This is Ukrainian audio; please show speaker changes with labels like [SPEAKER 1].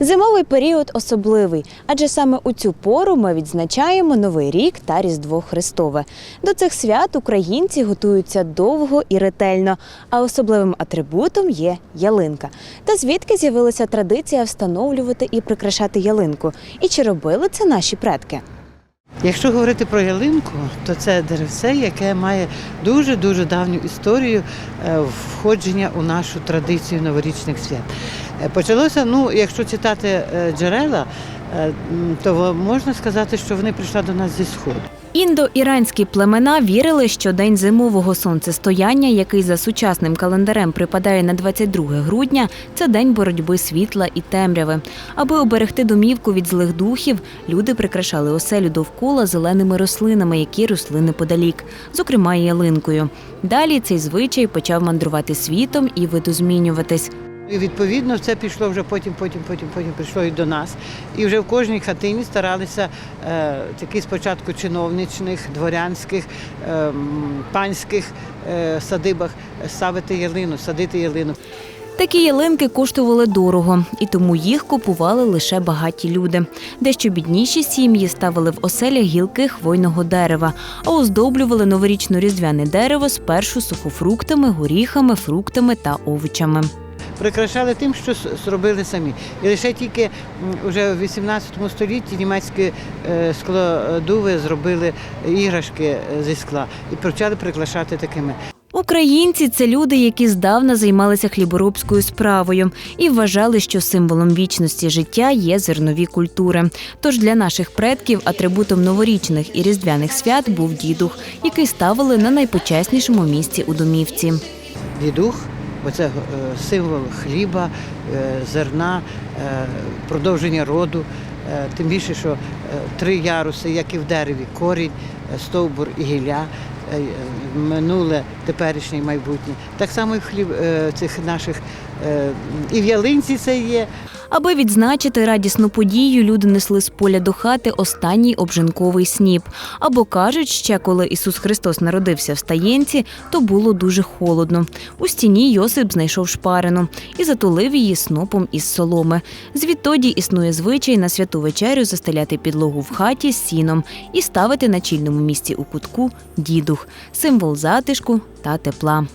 [SPEAKER 1] Зимовий період особливий, адже саме у цю пору ми відзначаємо Новий рік та Різдво Христове. До цих свят українці готуються довго і ретельно, а особливим атрибутом є ялинка. Та звідки з'явилася традиція встановлювати і прикрашати ялинку? І чи робили це наші предки?
[SPEAKER 2] Якщо говорити про ялинку, то це деревце, яке має дуже-дуже давню історію е, входження у нашу традицію новорічних свят. Е, Почалося, ну, якщо читати е, джерела, е, то можна сказати, що вони прийшли до нас зі сходу.
[SPEAKER 1] Індо-іранські племена вірили, що день зимового сонцестояння, який за сучасним календарем припадає на 22 грудня, це день боротьби світла і темряви. Аби оберегти домівку від злих духів, люди прикрашали оселю довкола зеленими рослинами, які росли неподалік, зокрема ялинкою. Далі цей звичай почав мандрувати світом і видозмінюватись.
[SPEAKER 2] І відповідно це пішло вже потім, потім, потім, потім прийшло і до нас. І вже в кожній хатині старалися е, такі спочатку чиновничних, дворянських, е, панських е, садибах ставити ялину, садити ялину.
[SPEAKER 1] Такі ялинки коштували дорого, і тому їх купували лише багаті люди. Дещо бідніші сім'ї ставили в оселях гілки хвойного дерева, а оздоблювали новорічно-різдвяне дерево спершу сухофруктами, горіхами, фруктами та овочами.
[SPEAKER 2] Прикрашали тим, що зробили самі. І лише тільки м, уже в 18 столітті німецькі е, склодуви зробили іграшки е, зі скла і почали прикрашати такими.
[SPEAKER 1] Українці це люди, які здавна займалися хліборобською справою і вважали, що символом вічності життя є зернові культури. Тож для наших предків атрибутом новорічних і різдвяних свят був дідух, який ставили на найпочеснішому місці у домівці.
[SPEAKER 2] Дідух, бо це е, символ хліба, е, зерна, е, продовження роду. Тим більше, що три яруси, як і в дереві, корінь, стовбур і гілля, минуле, теперішнє і майбутнє. Так само і хліб цих наших і в ялинці це є.
[SPEAKER 1] Аби відзначити радісну подію, люди несли з поля до хати останній обжинковий сніп. Або кажуть, ще коли Ісус Христос народився в стаєнці, то було дуже холодно. У стіні Йосип знайшов шпарину і затулив її снопом із соломи. Звідтоді існує звичай на святу вечерю застеляти підлогу в хаті з сіном і ставити на чільному місці у кутку дідух символ затишку та тепла.